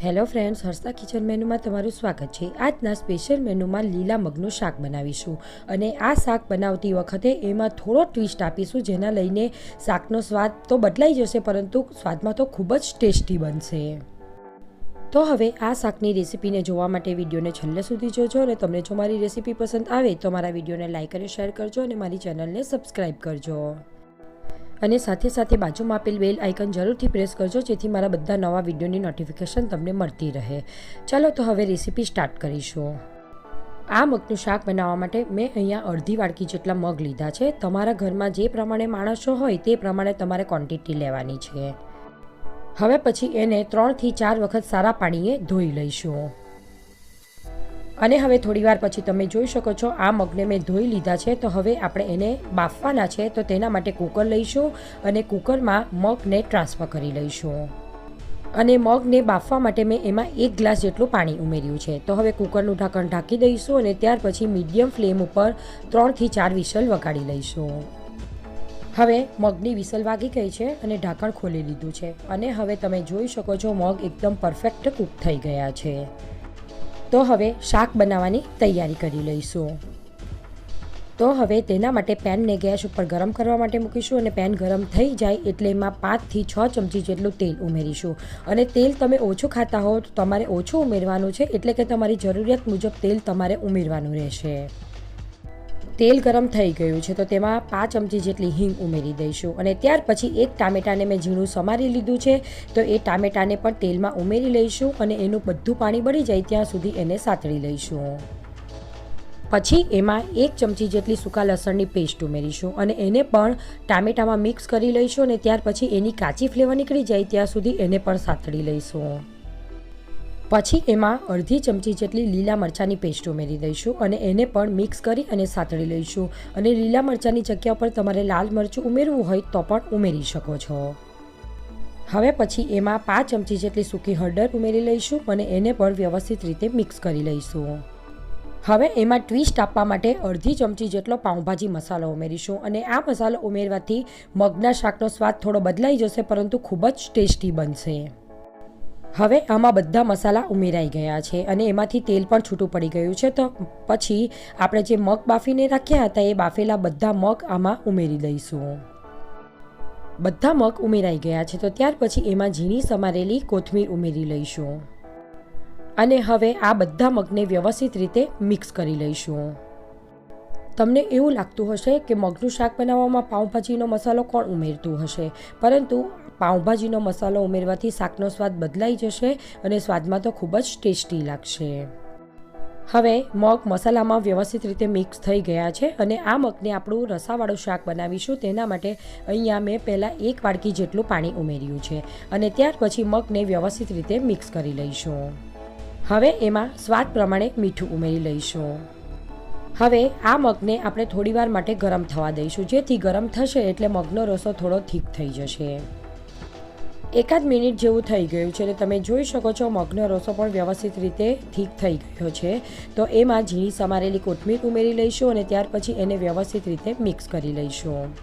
Hello friends હર્ષતા kitchen મેનુમાં તમારું સ્વાગત છે. આજના સ્પેશિયલ મેનુમાં લીલા મગનું શાક બનાવીશું. અને આ શાક બનાવતી વખતે એમાં થોડો ટ્વિસ્ટ આપીશું, જેના લઈને શાકનો સ્વાદ તો બદલાઈ જશે, પરંતુ સ્વાદમાં તો ખૂબ જ ટેસ્ટી બનશે. તો હવે આ શાકની રેસીપીને જોવા માટે વિડીયોને છેલ્લે સુધી જોજો અને તમને જો મારી રેસીપી પસંદ આવે તો મારા વિડીયોને લાઇક અને શેર કરજો અને મારી ચેનલને સબસ્ક્રાઈબ કરજો. અને સાથે સાથે બાજુમાં આપેલ બેલ આઇકન જરૂરથી પ્રેસ કરજો, જેથી મારા બધા નવા વિડીયોની નોટિફિકેશન તમને મળતી રહે. ચાલો તો હવે રેસીપી સ્ટાર્ટ કરીશું. આ મગનું શાક બનાવવા માટે મેં અહીંયા અડધી વાડકી જેટલા મગ લીધા છે. તમારા ઘરમાં જે પ્રમાણે માણસો હોય તે પ્રમાણે તમારે ક્વોન્ટિટી લેવાની છે. હવે પછી એને ત્રણથી ચાર વખત સારા પાણીએ ધોઈ લઈશું. અને હવે થોડીવાર પછી તમે જોઈ શકો છો, આ મગને મેં ધોઈ લીધા છે, તો હવે આપણે એને બાફવાના છે, તો તેના માટે કુકર લઈશું અને કુકરમાં મગને ટ્રાન્સફર કરી લઈશું. અને મગને બાફવા માટે મેં એમાં એક ગ્લાસ જેટલું પાણી ઉમેર્યું છે. તો હવે કુકરનું ઢાંકણ ઢાંકી દઈશું અને ત્યાર પછી મીડિયમ ફ્લેમ ઉપર ત્રણથી ચાર વિસલ વગાડી લઈશું. હવે મગની વિસલ વાગી ગઈ છે અને ઢાંકણ ખોલી લીધું છે. અને હવે તમે જોઈ શકો છો, મગ એકદમ પરફેક્ટ કૂક થઈ ગયા છે. તો હવે શાક બનાવવાની તૈયારી કરી લઈશું. તો હવે તેના માટે પેનને ગેસ ઉપર ગરમ કરવા માટે મૂકીશું અને પેન ગરમ થઈ જાય એટલે એમાં પાંચથી છ ચમચી જેટલું તેલ ઉમેરીશું. અને તેલ તમે ઓછું ખાતા હો તો તમારે ઓછું ઉમેરવાનું છે એટલે કે તમારી જરૂરિયાત મુજબ તેલ તમારે ઉમેરવાનું રહેશે. તેલ ગરમ થઈ ગયું છે, તો તેમાં પાંચ ચમચી જેટલી હિંગ ઉમેરી દઈશું. અને ત્યાર પછી એક ટામેટાને મેં ઝીણું સમારી લીધું છે, તો એ ટામેટાને પણ તેલમાં ઉમેરી લઈશું અને એનું બધું પાણી બળી જાય ત્યાં સુધી એને સાતળી લઈશું. પછી એમાં એક ચમચી જેટલી સૂકા લસણની પેસ્ટ ઉમેરીશું અને એને પણ ટામેટામાં મિક્સ કરી લઈશું અને ત્યાર પછી એની કાચી ફ્લેવર નીકળી જાય ત્યાં સુધી એને પણ સાતળી લઈશું. પછી એમાં અડધી ચમચી જેટલી લીલા મરચાંની પેસ્ટ ઉમેરી દઈશું અને એને પણ મિક્સ કરી અને સાતળી લઈશું. અને લીલા મરચાંની જગ્યા પર તમારે લાલ મરચું ઉમેરવું હોય તો પણ ઉમેરી શકો છો. હવે પછી એમાં પાંચ ચમચી જેટલી સૂકી હળદર ઉમેરી લઈશું અને એને પણ વ્યવસ્થિત રીતે મિક્સ કરી લઈશું. હવે એમાં ટ્વિસ્ટ આપવા માટે અડધી ચમચી જેટલો પાઉંભાજી મસાલો ઉમેરીશું અને આ મસાલો ઉમેરવાથી મગના શાકનો સ્વાદ થોડો બદલાઈ જશે પરંતુ ખૂબ જ ટેસ્ટી બનશે. હવે આમાં બધા મસાલા ઉમેરાઈ ગયા છે અને એમાંથી તેલ પણ છૂટું પડી ગયું છે. તો પછી આપણે જે મગ બાફીને રાખ્યા હતા એ બાફેલા બધા મગ આમાં ઉમેરી દઈશું. બધા મગ ઉમેરાઈ ગયા છે તો ત્યાર પછી એમાં ઝીણી સમારેલી કોથમીર ઉમેરી લઈશું. અને હવે આ બધા મગને વ્યવસ્થિત રીતે મિક્સ કરી લઈશું. તમને એવું લાગતું હશે કે મગનું શાક બનાવવામાં પાઉંભાજીનો મસાલો કોણ ઉમેરતું હશે, પરંતુ પાઉંભાજીનો મસાલો ઉમેરવાથી શાકનો સ્વાદ બદલાઈ જશે અને સ્વાદમાં તો ખૂબ જ ટેસ્ટી લાગશે. હવે, મગ મસાલામાં વ્યવસ્થિત રીતે મિક્સ થઈ ગયા છે અને આ મગને આપણું રસાવાળું શાક બનાવીશું તેના માટે અહીંયા મેં પહેલાં એક વાડકી જેટલું પાણી ઉમેર્યું છે અને ત્યાર પછી મગને વ્યવસ્થિત રીતે મિક્સ કરી લઈશું. હવે એમાં સ્વાદ પ્રમાણે મીઠું ઉમેરી લઈશું. હવે આ મગને આપણે થોડીવાર માટે ગરમ થવા દઈશું, જેથી ગરમ થશે એટલે મગનો રસો થોડો થીક થઈ જશે. એકાદ મિનિટ જેવું થઈ ગયું છે અને તમે જોઈ શકો છો મગનો રસો પણ વ્યવસ્થિત રીતે ઠીક થઈ ગયો છે. તો એમાં ઝીણી સમારેલી કોથમીર ઉમેરી લઈશું અને ત્યાર પછી એને વ્યવસ્થિત રીતે મિક્સ કરી લઈશું.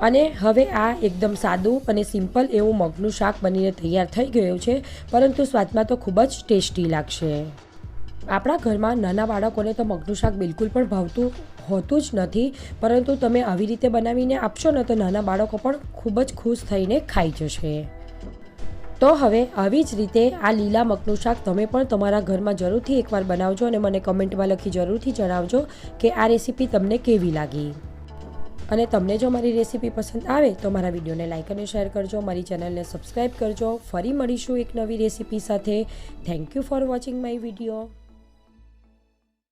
અને હવે આ એકદમ સાદું અને સિમ્પલ એવું મગનું શાક બનીને તૈયાર થઈ ગયું છે, પરંતુ સ્વાદમાં તો ખૂબ જ ટેસ્ટી લાગશે. આપણા ઘરમાં નાના બાળકોને તો મગનું શાક બિલકુલ પણ ભાવતું હોતું જ નથી, પરંતુ તમે આવી રીતે બનાવીને આપશો ને તો નાના બાળકો પણ ખૂબ જ ખુશ થઈને ખાઈ જશે. તો હવે આવી જ રીતે આ લીલા મગનું શાક તમે પણ તમારા ઘરમાં જરૂરથી એકવાર બનાવજો અને મને કમેન્ટમાં લખી જરૂરથી જણાવજો કે આ રેસીપી તમને કેવી લાગી. અને તમને જો મારી રેસીપી પસંદ આવે તો મારા વિડીયોને લાઇક અને શેર કરજો, મારી ચેનલને સબસ્ક્રાઈબ કરજો. ફરી મળીશું એક નવી રેસીપી સાથે. Thank you for watching my video